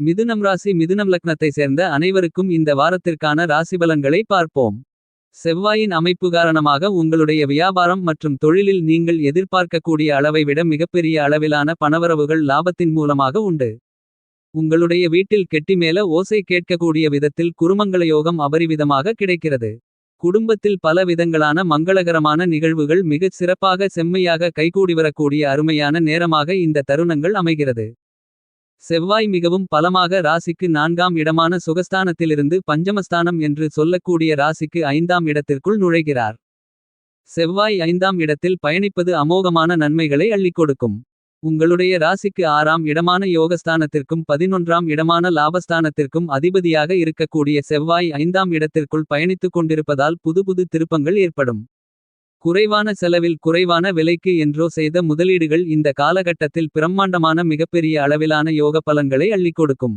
மிதுனம் ராசி மிதுனம் லக்னத்தை சேர்ந்த அனைவருக்கும் இந்த வாரத்திற்கான ராசிபலன்களை பார்ப்போம். செவ்வாயின் அமைப்பு காரணமாக உங்களுடைய வியாபாரம் மற்றும் தொழிலில் நீங்கள் எதிர்பார்க்கக்கூடிய அளவை விட மிகப்பெரிய அளவிலான பணவரவுகள் லாபத்தின் மூலமாக உண்டு. உங்களுடைய வீட்டில் கெட்டி மேல ஓசை கேட்கக்கூடிய விதத்தில் குருமங்கள யோகம் அபரிவிதமாக கிடைக்கிறது. குடும்பத்தில் பல விதங்களான மங்களகரமான நிகழ்வுகள் மிகச் சிறப்பாக செம்மையாக கைகூடிவரக்கூடிய அருமையான நேரமாக இந்த தருணங்கள் அமைகிறது. செவ்வாய் மிகவும் பலமாக ராசிக்கு நான்காம் இடமான சுகஸ்தானத்திலிருந்து பஞ்சமஸ்தானம் என்று சொல்லக்கூடிய ராசிக்கு ஐந்தாம் இடத்திற்குள் நுழைகிறார். செவ்வாய் ஐந்தாம் இடத்தில் பயணிப்பது அமோகமான நன்மைகளை அள்ளிக் கொடுக்கும். உங்களுடைய ராசிக்கு ஆறாம் இடமான யோகஸ்தானத்திற்கும் பதினொன்றாம் இடமான லாபஸ்தானத்திற்கும் அதிபதியாக இருக்கக்கூடிய செவ்வாய் ஐந்தாம் இடத்திற்குள் பயணித்துக் கொண்டிருப்பதால் புதுப்புது திருப்பங்கள் ஏற்படும். குறைவான செலவில் குறைவான விலைக்கு என்றோ செய்த முதலீடுகள் இந்த காலகட்டத்தில் பிரம்மாண்டமான மிகப்பெரிய அளவிலான யோக பலன்களை அள்ளிக் கொடுக்கும்.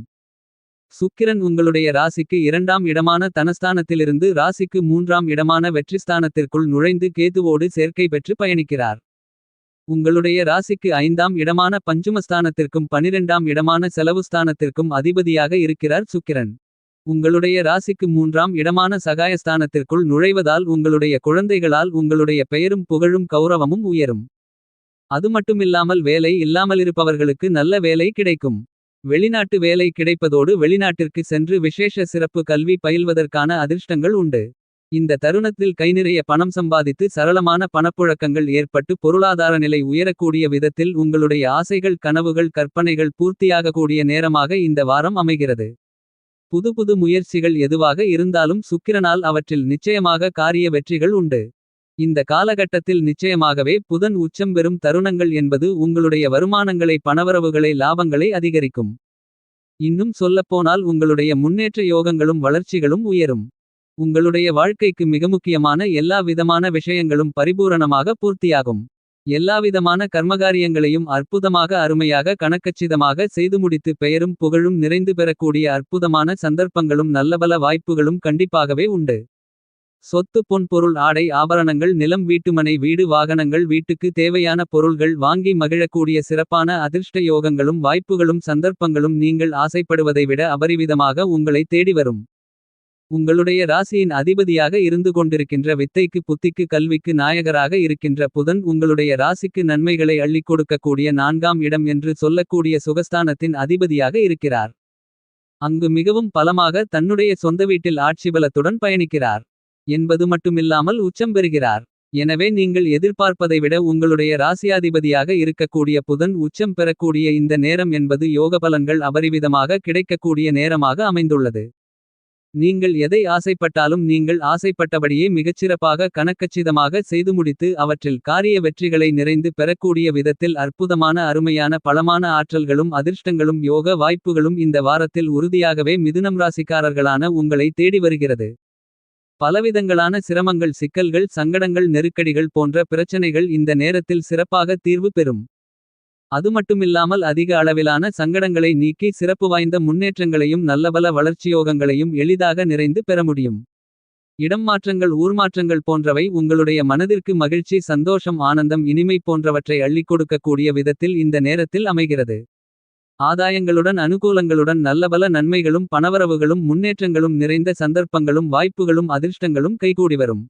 சுக்கிரன் உங்களுடைய ராசிக்கு இரண்டாம் இடமான தனஸ்தானத்திலிருந்து ராசிக்கு மூன்றாம் இடமான வெற்றிஸ்தானத்திற்குள் நுழைந்து கேதுவோடு சேர்க்கை பெற்று பயணிக்கிறார். உங்களுடைய ராசிக்கு ஐந்தாம் இடமான பஞ்சுமஸ்தானத்திற்கும் பனிரெண்டாம் இடமான செலவுஸ்தானத்திற்கும் அதிபதியாக இருக்கிறார் சுக்கிரன். உங்களுடைய ராசிக்கு மூன்றாம் இடமான சகாயஸ்தானத்திற்குள் நுழைவதால் உங்களுடைய குழந்தைகளால் உங்களுடைய பெயரும் புகழும் கௌரவமும் உயரும். அதுமட்டுமில்லாமல் வேலை இல்லாமலிருப்பவர்களுக்கு நல்ல வேலை கிடைக்கும். வெளிநாட்டு வேலை கிடைப்பதோடு வெளிநாட்டிற்கு சென்று விசேஷ சிறப்பு கல்வி பயில்வதற்கான அதிர்ஷ்டங்கள் உண்டு. இந்த தருணத்தில் கைநிறைய பணம் சம்பாதித்து சரளமான பணப்புழக்கங்கள் ஏற்பட்டு பொருளாதார நிலை உயரக்கூடிய விதத்தில் உங்களுடைய ஆசைகள் கனவுகள் கற்பனைகள் பூர்த்தியாகக்கூடிய நேரமாக இந்த வாரம் அமைகிறது. புது புது முயற்சிகள் எதுவாக இருந்தாலும் சுக்கிரனால் அவற்றில் நிச்சயமாக காரிய வெற்றிகள் உண்டு. இந்த காலகட்டத்தில் நிச்சயமாகவே புதன் உச்சம் பெறும் தருணங்கள் என்பது உங்களுடைய வருமானங்களை பணவரவுகளை லாபங்களை அதிகரிக்கும். இன்னும் சொல்லப்போனால் உங்களுடைய முன்னேற்ற யோகங்களும் வளர்ச்சிகளும் உயரும். உங்களுடைய வாழ்க்கைக்கு மிக முக்கியமான எல்லா விதமான விஷயங்களும் பரிபூரணமாக பூர்த்தியாகும். எல்லாவிதமான கர்மகாரியங்களையும் அற்புதமாக அருமையாக கணக்கச்சிதமாக செய்து முடித்து பெயரும் புகழும் நிறைந்து பெறக்கூடிய அற்புதமான சந்தர்ப்பங்களும் நல்லபல வாய்ப்புகளும் கண்டிப்பாகவே உண்டு. சொத்து பொன் பொருள் ஆடை ஆபரணங்கள் நிலம் வீட்டுமனை வீடு வாகனங்கள் வீட்டுக்கு தேவையான பொருள்கள் வாங்கி மகிழக்கூடிய சிறப்பான அதிர்ஷ்ட யோகங்களும் வாய்ப்புகளும் சந்தர்ப்பங்களும் நீங்கள் ஆசைப்படுவதை விட அபரிவிதமாக உங்களை தேடி வரும். உங்களுடைய ராசியின் அதிபதியாக இருந்து கொண்டிருக்கின்ற வித்தைக்கு புத்திக்கு கல்விக்கு நாயகராக இருக்கின்ற புதன் உங்களுடைய ராசிக்கு நன்மைகளை அள்ளிக் கொடுக்கக்கூடிய நான்காம் இடம் என்று சொல்லக்கூடிய சுகஸ்தானத்தின் அதிபதியாக இருக்கிறார். அங்கு மிகவும் பலமாக தன்னுடைய சொந்த வீட்டில் ஆட்சி பலத்துடன் பயணிக்கிறார். என்பது மட்டுமில்லாமல் உச்சம் பெறுகிறார். எனவே நீங்கள் எதிர்பார்ப்பதை விட உங்களுடைய ராசியாதிபதியாக இருக்கக்கூடிய புதன் உச்சம் பெறக்கூடிய இந்த நேரம் என்பது யோகபலன்கள் அபரிவிதமாக கிடைக்கக்கூடிய நேரமாக அமைந்துள்ளது. நீங்கள் எதை ஆசைப்பட்டாலும் நீங்கள் ஆசைப்பட்டபடியே மிகச்சிறப்பாக கணக்கச்சிதமாக செய்து முடித்து அவற்றில் காரிய வெற்றிகளை நிறைந்து பெறக்கூடிய விதத்தில் அற்புதமான அருமையான பலமான ஆற்றல்களும் அதிர்ஷ்டங்களும் யோக வாய்ப்புகளும் இந்த வாரத்தில் உறுதியாகவே மிதுனம் ராசிக்காரர்களான உங்களை தேடி வருகிறது. பலவிதங்களான சிரமங்கள் சிக்கல்கள் சங்கடங்கள் நெருக்கடிகள் போன்ற பிரச்சனைகள் இந்த நேரத்தில் சிறப்பாக தீர்வு பெறும். அதுமட்டுமில்லாமல் அதிக அளவிலான சங்கடங்களை நீக்கி சிறப்பு வாய்ந்த முன்னேற்றங்களையும் நல்லபல வளர்ச்சியோகங்களையும் எளிதாக நிறைந்து பெற முடியும். இடம் மாற்றங்கள் ஊர்மாற்றங்கள் போன்றவை உங்களுடைய மனதிற்கு மகிழ்ச்சி சந்தோஷம் ஆனந்தம் இனிமை போன்றவற்றை அள்ளிக் கொடுக்கக்கூடிய விதத்தில் இந்த நேரத்தில் அமைகிறது. ஆதாயங்களுடன் அனுகூலங்களுடன் நல்லபல நன்மைகளும் பணவரவுகளும் முன்னேற்றங்களும் நிறைந்த சந்தர்ப்பங்களும் வாய்ப்புகளும் அதிர்ஷ்டங்களும் கைகூடி வரும்.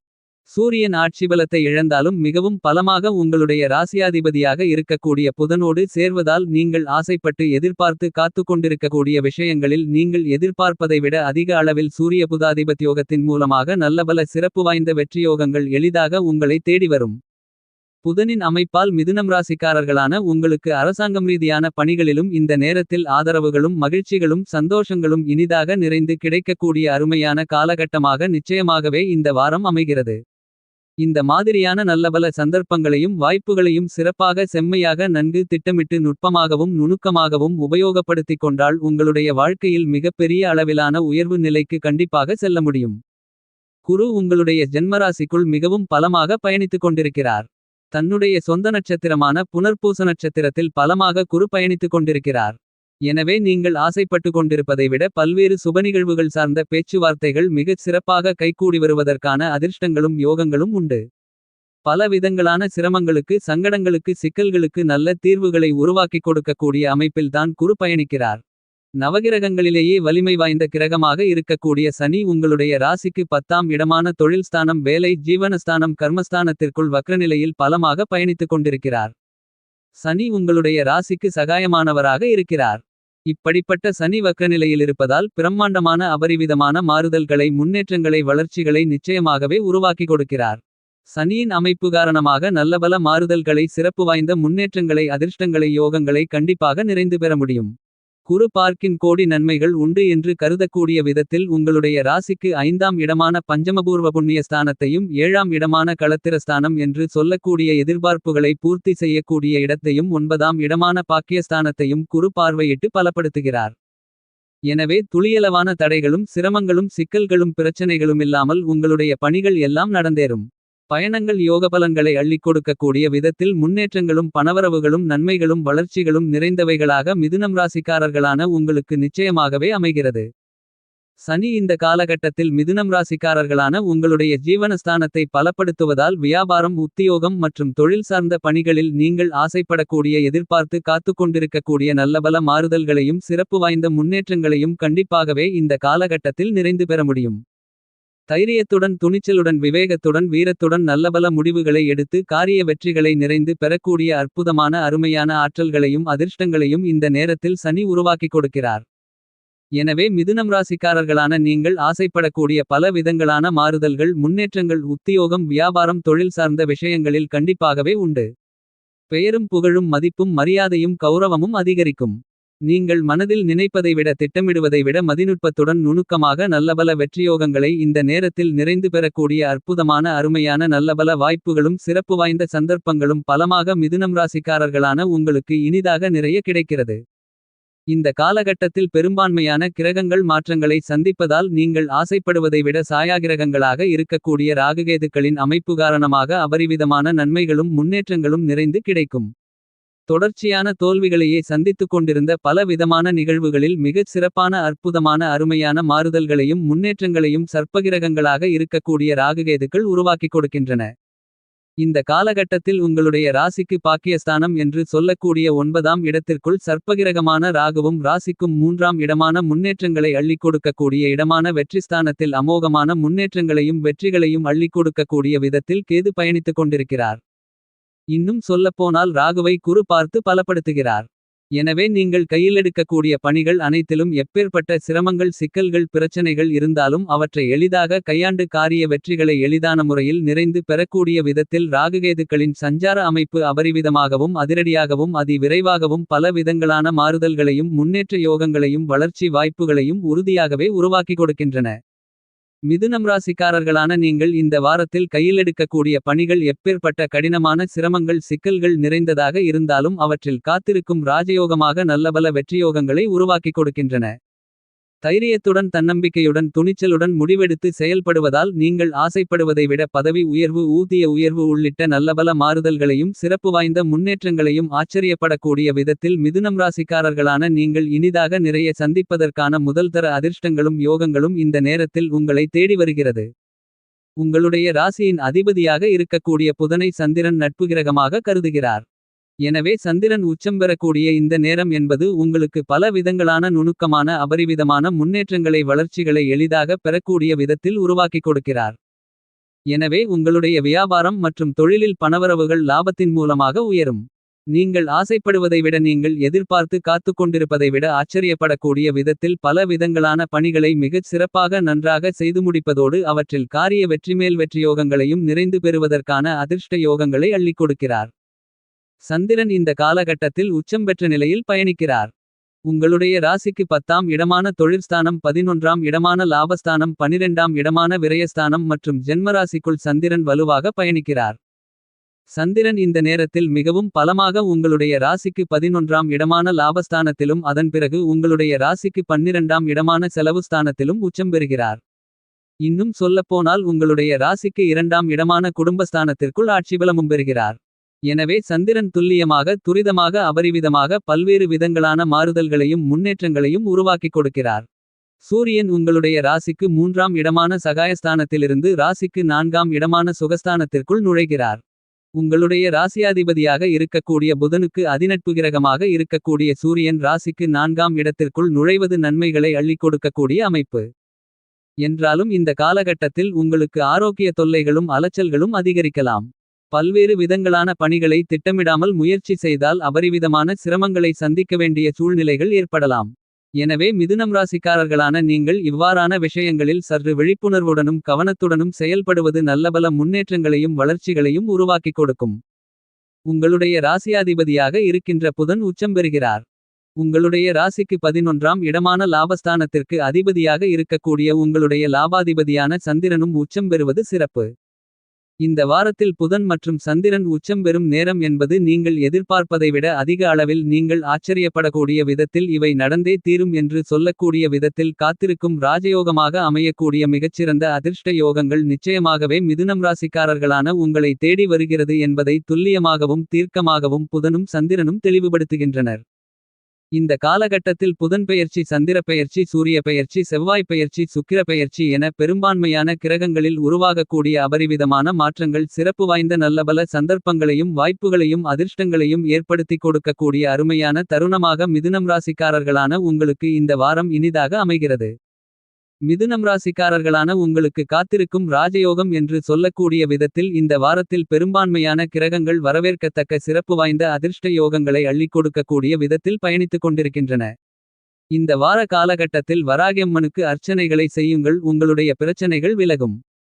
சூரியன் ஆட்சிபலத்தை இழந்தாலும் மிகவும் பலமாக உங்களுடைய ராசியாதிபதியாக இருக்கக்கூடிய புதனோடு சேர்வதால் நீங்கள் ஆசைப்பட்டு எதிர்பார்த்து காத்துக்கொண்டிருக்கக்கூடிய விஷயங்களில் நீங்கள் எதிர்பார்ப்பதை விட அதிக அளவில் சூரிய புதாதிபத்தியோகத்தின் மூலமாக நல்லபல சிறப்பு வாய்ந்த வெற்றியோகங்கள் எளிதாக உங்களை தேடி வரும். புதனின் அமைப்பால் மிதுனம் ராசிக்காரர்களான உங்களுக்கு அரசாங்கம் ரீதியான பணிகளிலும் இந்த நேரத்தில் ஆதரவுகளும் மகிழ்ச்சிகளும் சந்தோஷங்களும் இனிதாக நிறைந்து கிடைக்கக்கூடிய அருமையான காலகட்டமாக நிச்சயமாகவே இந்த வாரம் அமைகிறது. இந்த மாதிரியான நல்லபல சந்தர்ப்பங்களையும் வாய்ப்புகளையும் சிறப்பாக செம்மையாக நன்கு திட்டமிட்டு நுட்பமாகவும் நுணுக்கமாகவும் உபயோகப்படுத்திக் கொண்டால் உங்களுடைய வாழ்க்கையில் மிகப்பெரிய அளவிலான உயர்வு நிலைக்கு கண்டிப்பாக செல்ல முடியும். குரு உங்களுடைய ஜென்மராசிக்குள் மிகவும் பலமாக பயணித்துக் கொண்டிருக்கிறார். தன்னுடைய சொந்த நட்சத்திரமான புனர்பூச நட்சத்திரத்தில் பலமாக குரு பயணித்துக் கொண்டிருக்கிறார். எனவே நீங்கள் ஆசைப்பட்டு கொண்டிருப்பதை விட பல்வேறு சுபநிகழ்வுகள் சார்ந்த பேச்சுவார்த்தைகள் மிகச் சிறப்பாக கைகூடி வருவதற்கான அதிர்ஷ்டங்களும் யோகங்களும் உண்டு. பல விதங்களான சிரமங்களுக்கு சங்கடங்களுக்கு சிக்கல்களுக்கு நல்ல தீர்வுகளை உருவாக்கிக் கொடுக்கக்கூடிய அமைப்பில்தான் குரு பயணிக்கிறார். நவகிரகங்களிலேயே வலிமை வாய்ந்த கிரகமாக இருக்கக்கூடிய சனி உங்களுடைய ராசிக்கு பத்தாம் இடமான தொழில்ஸ்தானம் வேலை ஜீவனஸ்தானம் கர்மஸ்தானத்திற்குள் வக்ரநிலையில் பலமாக பயணித்துக் கொண்டிருக்கிறார். சனி உங்களுடைய ராசிக்கு சகாயமானவராக இருக்கிறார். இப்படிப்பட்ட சனி வக்ரநிலையிலிருப்பதால் பிரம்மாண்டமான அபரிவிதமான மாறுதல்களை முன்னேற்றங்களை வளர்ச்சிகளை நிச்சயமாகவே உருவாக்கிக் கொடுக்கிறார். சனியின் அமைப்பு காரணமாக நல்லபல மாறுதல்களை சிறப்பு வாய்ந்த முன்னேற்றங்களை அதிர்ஷ்டங்களை யோகங்களை கண்டிப்பாக நிறைந்து பெற முடியும். குரு பார்க்கின் கோடி நன்மைகள் உண்டு என்று கருதக்கூடிய விதத்தில் உங்களுடைய ராசிக்கு ஐந்தாம் இடமான பஞ்சமபூர்வ புண்ணிய ஸ்தானத்தையும் ஏழாம் இடமான களத்திரஸ்தானம் என்று சொல்லக்கூடிய எதிர்பார்ப்புகளை பூர்த்தி செய்யக்கூடிய இடத்தையும் ஒன்பதாம் இடமான பாக்கியஸ்தானத்தையும் குரு பார்வையிட்டு பலப்படுத்துகிறார். எனவே துளியளவான தடைகளும் சிரமங்களும் சிக்கல்களும் பிரச்சனைகளுமில்லாமல் உங்களுடைய பணிகள் எல்லாம் நடந்தேறும். பயணங்கள் யோகபலன்களை அள்ளிக் கொடுக்கக்கூடிய விதத்தில் முன்னேற்றங்களும் பணவரவுகளும் நன்மைகளும் வளர்ச்சிகளும் நிறைந்தவைகளாக மிதுனம் ராசிக்காரர்களான உங்களுக்கு நிச்சயமாகவே அமைகிறது. சனி இந்த காலகட்டத்தில் மிதுனம் ராசிக்காரர்களான உங்களுடைய ஜீவனஸ்தானத்தை பலப்படுத்துவதால் வியாபாரம் உத்தியோகம் மற்றும் தொழில் சார்ந்த பணிகளில் நீங்கள் ஆசைப்படக்கூடிய எதிர்பார்த்து காத்துக்கொண்டிருக்கக்கூடிய நல்லபல மாறுதல்களையும் சிறப்பு வாய்ந்த முன்னேற்றங்களையும் கண்டிப்பாகவே இந்த காலகட்டத்தில் நிறைந்து பெற முடியும். தைரியத்துடன் துணிச்சலுடன் விவேகத்துடன் வீரத்துடன் நல்லபல முடிவுகளை எடுத்து காரிய வெற்றிகளை நிறைந்து பெறக்கூடிய அற்புதமான அருமையான ஆற்றல்களையும் அதிர்ஷ்டங்களையும் இந்த நேரத்தில் சனி உருவாக்கிக் கொடுக்கிறார். எனவே மிதுனம் ராசிக்காரர்களான நீங்கள் ஆசைப்படக்கூடிய பல விதங்களான மாறுதல்கள் முன்னேற்றங்கள் உத்தியோகம் வியாபாரம் தொழில் சார்ந்த விஷயங்களில் கண்டிப்பாகவே உண்டு. பெயரும் புகழும் மதிப்பும் மரியாதையும் கௌரவமும் அதிகரிக்கும். நீங்கள் மனதில் நினைப்பதை விட திட்டமிடுவதை விட மதிநுட்பத்துடன் நுணுக்கமாக நல்லபல வெற்றியோகங்களை இந்த நேரத்தில் நிறைந்து பெறக்கூடிய அற்புதமான அருமையான நல்லபல வாய்ப்புகளும் சிறப்பு வாய்ந்த சந்தர்ப்பங்களும் பலமாக மிதுனம் ராசிக்காரர்களான உங்களுக்கு இனிதாக நிறைய கிடைக்கிறது. இந்த காலகட்டத்தில் பெரும்பான்மையான கிரகங்கள் மாற்றங்களை சந்திப்பதால் நீங்கள் ஆசைப்படுவதை விட சாயாகிரகங்களாக இருக்கக்கூடிய ராகுகேதுக்களின் அமைப்பு காரணமாக அபரிவிதமான நன்மைகளும் முன்னேற்றங்களும் நிறைந்து கிடைக்கும். தொடர்ச்சியான தோல்விகளையே சந்தித்துக் கொண்டிருந்த பல விதமான நிகழ்வுகளில் மிகச் சிறப்பான அற்புதமான அருமையான மாறுதல்களையும் முன்னேற்றங்களையும் சர்ப்பகிரகங்களாக இருக்கக்கூடிய ராகுகேதுக்கள் உருவாக்கிக் கொடுக்கின்றன. இந்த காலகட்டத்தில் உங்களுடைய ராசிக்கு பாக்கியஸ்தானம் என்று சொல்லக்கூடிய ஒன்பதாம் இடத்திற்குள் சர்ப்பகிரகமான ராகுவும் ராசிக்கும் மூன்றாம் இடமான முன்னேற்றங்களை அள்ளிக் கொடுக்கக்கூடிய இடமான வெற்றிஸ்தானத்தில் அமோகமான முன்னேற்றங்களையும் வெற்றிகளையும் அள்ளிக் கொடுக்கக்கூடிய விதத்தில் கேது பயணித்துக் கொண்டிருக்கிறார். இன்னும் சொல்லப்போனால் ராகுவை குரு பார்த்து பலப்படுத்துகிறார். எனவே நீங்கள் கையிலெடுக்கக்கூடிய பணிகள் அனைத்திலும் எப்பேற்பட்ட சிரமங்கள் சிக்கல்கள் பிரச்சனைகள் இருந்தாலும் அவற்றை எளிதாக கையாண்டு காரிய வெற்றிகளை எளிதான முறையில் நிறைந்து பெறக்கூடிய விதத்தில் ராகுகேதுக்களின் சஞ்சார அமைப்பு அபரிவிதமாகவும் அதிரடியாகவும் அதி விரைவாகவும் பல விதங்களான மாறுதல்களையும் முன்னேற்ற யோகங்களையும் வளர்ச்சி வாய்ப்புகளையும் உறுதியாகவே உருவாக்கிக் கொடுக்கின்றன. மிதுனம் ராசிக்காரர்களான நீங்கள் இந்த வாரத்தில் கையிலெடுக்கக்கூடிய பணிகள் எப்பேற்பட்ட கடினமான சிரமங்கள் சிக்கல்கள் நிறைந்ததாக இருந்தாலும் அவற்றில் காத்திருக்கும் ராஜயோகமாக நல்லபல வெற்றியோகங்களை உருவாக்கிக் கொடுக்கின்றன. தைரியத்துடன் தன்னம்பிக்கையுடன் துணிச்சலுடன் முடிவெடுத்து செயல்படுவதால் நீங்கள் ஆசைப்படுவதை விட பதவி உயர்வு ஊதிய உயர்வு உள்ளிட்ட நல்லபல மாறுதல்களையும் சிறப்பு வாய்ந்த முன்னேற்றங்களையும் ஆச்சரியப்படக்கூடிய விதத்தில் மிதுனம் ராசிக்காரர்களான நீங்கள் இனிதாக நிறைய சந்திப்பதற்கான முதல்தர அதிர்ஷ்டங்களும் யோகங்களும் இந்த நேரத்தில் உங்களை தேடி வருகிறது. உங்களுடைய ராசியின் அதிபதியாக இருக்கக்கூடிய புதனை சந்திரன் நட்புகிரகமாக கருதுகிறார். எனவே சந்திரன் உச்சம் பெறக்கூடிய இந்த நேரம் என்பது உங்களுக்கு பல விதங்களான நுணுக்கமான அபரிவிதமான முன்னேற்றங்களை வளர்ச்சிகளை எளிதாக பெறக்கூடிய விதத்தில் உருவாக்கிக் கொடுக்கிறார். எனவே உங்களுடைய வியாபாரம் மற்றும் தொழிலில் பணவரவுகள் லாபத்தின் மூலமாக உயரும். நீங்கள் ஆசைப்படுவதை விட நீங்கள் எதிர்பார்த்து காத்துக்கொண்டிருப்பதை விட ஆச்சரியப்படக்கூடிய விதத்தில் பல விதங்களான பணிகளை மிகச் சிறப்பாக நன்றாக செய்து முடிப்பதோடு அவற்றில் காரிய வெற்றிமேல் வெற்றியோகங்களையும் நிறைந்து பெறுவதற்கான அதிர்ஷ்ட யோகங்களை அள்ளிக் கொடுக்கிறார். சந்திரன் இந்த காலகட்டத்தில் உச்சம் பெற்ற நிலையில் பயணிக்கிறார். உங்களுடைய ராசிக்கு பத்தாம் இடமான தொழிற்ஸ்தானம் பதினொன்றாம் இடமான லாபஸ்தானம் பனிரெண்டாம் இடமான விரயஸ்தானம் மற்றும் ஜென்மராசிக்குள் சந்திரன் வலுவாக பயணிக்கிறார். சந்திரன் இந்த நேரத்தில் மிகவும் பலமாக உங்களுடைய ராசிக்கு பதினொன்றாம் இடமான லாபஸ்தானத்திலும் அதன் பிறகு உங்களுடைய ராசிக்கு பன்னிரண்டாம் இடமான செலவு ஸ்தானத்திலும் உச்சம் பெறுகிறார். இன்னும் சொல்லப்போனால் உங்களுடைய ராசிக்கு இரண்டாம் இடமான குடும்பஸ்தானத்திற்குள் ஆட்சிபலமும் பெறுகிறார். எனவே சந்திரன் துல்லியமாக துரிதமாக அபரிவிதமாக பல்வேறு விதங்களான மாறுதல்களையும் முன்னேற்றங்களையும் உருவாக்கிக் கொடுக்கிறார். சூரியன் உங்களுடைய ராசிக்கு மூன்றாம் இடமான சகாயஸ்தானத்திலிருந்து ராசிக்கு நான்காம் இடமான சுகஸ்தானத்திற்குள் நுழைகிறார். உங்களுடைய ராசியாதிபதியாக இருக்கக்கூடிய புதனுக்கு அதிநட்பு கிரகமாக இருக்கக்கூடிய சூரியன் ராசிக்கு நான்காம் இடத்திற்குள் நுழைவது நன்மைகளை அள்ளிக் கொடுக்கக்கூடிய அமைப்பு. என்றாலும் இந்த காலகட்டத்தில் உங்களுக்கு ஆரோக்கிய தொல்லைகளும் அலச்சல்களும் அதிகரிக்கலாம். பல்வேறு விதங்களான பணிகளை திட்டமிடாமல் முயற்சி செய்தால் அபரிவிதமான சிரமங்களை சந்திக்க வேண்டிய சூழ்நிலைகள் ஏற்படலாம். எனவே மிதுனம் ராசிக்காரர்களான நீங்கள் இவ்வாறான விஷயங்களில் சற்று விழிப்புணர்வுடனும் கவனத்துடனும் செயல்படுவது நல்லபல முன்னேற்றங்களையும் வளர்ச்சிகளையும் உருவாக்கிக் கொடுக்கும். உங்களுடைய ராசியாதிபதியாக இருக்கின்ற புதன் உச்சம் பெறுகிறார். உங்களுடைய ராசிக்கு பதினொன்றாம் இடமான லாபஸ்தானத்திற்கு அதிபதியாக இருக்கக்கூடிய உங்களுடைய லாபாதிபதியான சந்திரனும் உச்சம் பெறுவது சிறப்பு. இந்த வாரத்தில் புதன் மற்றும் சந்திரன் உச்சம் பெறும் நேரம் என்பது நீங்கள் எதிர்பார்ப்பதை விட அதிக அளவில் நீங்கள் ஆச்சரியப்படக்கூடிய விதத்தில் இவை நடந்தே தீரும் என்று சொல்லக்கூடிய விதத்தில் காத்திருக்கும் ராஜயோகமாக அமையக்கூடிய மிகச்சிறந்த அதிர்ஷ்ட யோகங்கள் நிச்சயமாகவே மிதுனம் ராசிக்காரர்களான உங்களை தேடி வருகிறது என்பதை துல்லியமாகவும் தீர்க்கமாகவும் புதனும் சந்திரனும் தெளிவுபடுத்துகின்றனர். இந்த காலகட்டத்தில் புதன் பெயர்ச்சி சந்திர பெயர்ச்சி சூரிய பெயர்ச்சி செவ்வாய் பெயர்ச்சி சுக்கிர பெயர்ச்சி என பெரும்பான்மையான கிரகங்களில் உருவாகக்கூடிய அபரிவிதமான மாற்றங்கள் சிறப்பு வாய்ந்த நல்லபல சந்தர்ப்பங்களையும் வாய்ப்புகளையும் அதிர்ஷ்டங்களையும் ஏற்படுத்திக் கொடுக்கக்கூடிய அருமையான தருணமாக மிதுனம் ராசிக்காரர்களான உங்களுக்கு இந்த வாரம் இனிதாக அமைகிறது. மிதுனம் ராசிக்காரர்களான உங்களுக்கு காத்திருக்கும் ராஜயோகம் என்று சொல்லக்கூடிய விதத்தில் இந்த வாரத்தில் பெரும்பான்மையான கிரகங்கள் வரவேற்கத்தக்க சிறப்பு வாய்ந்த அதிர்ஷ்ட யோகங்களை அள்ளிக் கொடுக்கக்கூடிய விதத்தில் பயணித்துக் கொண்டிருக்கின்றன. இந்த வார காலகட்டத்தில் வராகியம்மனுக்கு அர்ச்சனைகளை செய்யுங்கள் உங்களுடைய பிரச்சனைகள் விலகும்.